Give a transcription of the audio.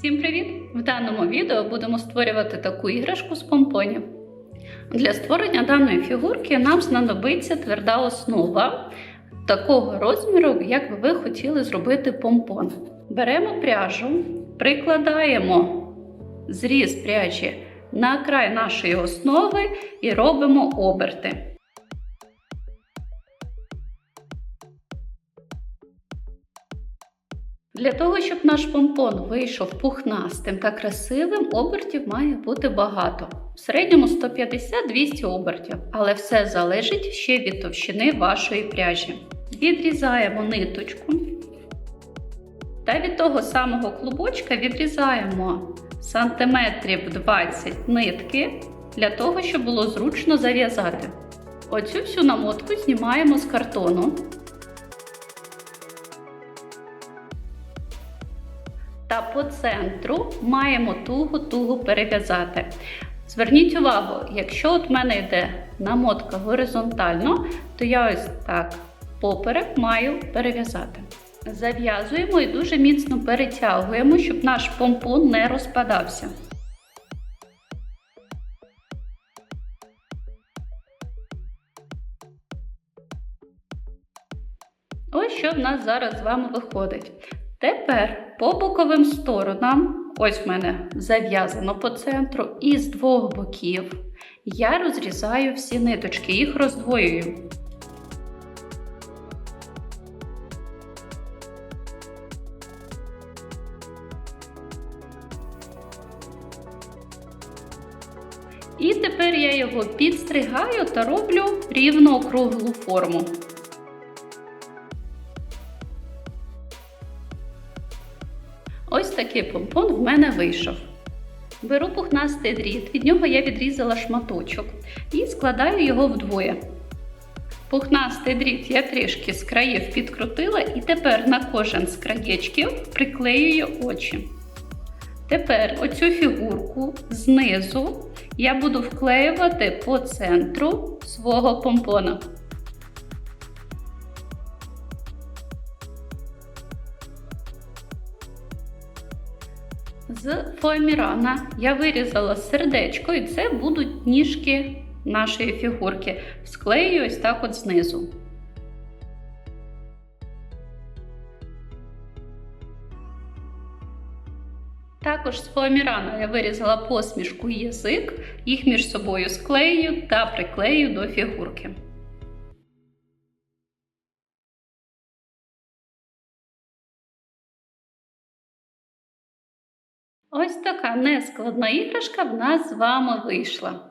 Всім привіт! В даному відео будемо створювати таку іграшку з помпонів. Для створення даної фігурки нам знадобиться тверда основа такого розміру, як би ви хотіли зробити помпон. Беремо пряжу, прикладаємо зріз пряжі на край нашої основи і робимо оберти. Для того, щоб наш помпон вийшов пухнастим та красивим, обертів має бути багато. В середньому 150-200 обертів, але все залежить ще від товщини вашої пряжі. Відрізаємо ниточку та від того самого клубочка відрізаємо сантиметрів 20 нитки для того, щоб було зручно зав'язати. Оцю всю намотку знімаємо з картону. Та по центру маємо туго-туго перев'язати. Зверніть увагу, якщо от в мене йде намотка горизонтально, то я ось так поперек маю перев'язати. Зав'язуємо і дуже міцно перетягуємо, щоб наш помпон не розпадався. Ось що в нас зараз з вами виходить. Тепер по боковим сторонам, ось в мене зав'язано по центру, і з двох боків я розрізаю всі ниточки, їх роздвоюю. І тепер я його підстригаю та роблю рівно округлу форму. Ось такий помпон в мене вийшов. Беру пухнастий дріт, від нього я відрізала шматочок і складаю його вдвоє. Пухнастий дріт я трішки з країв підкрутила і тепер на кожен з краєчків приклеюю очі. Тепер оцю фігурку знизу я буду вклеювати по центру свого помпона. З фоамірана я вирізала сердечко, і це будуть ніжки нашої фігурки. Склею ось так от знизу. Також з фоамірана я вирізала посмішку і язик, їх між собою склею та приклею до фігурки. Ось така нескладна іграшка в нас з вами вийшла.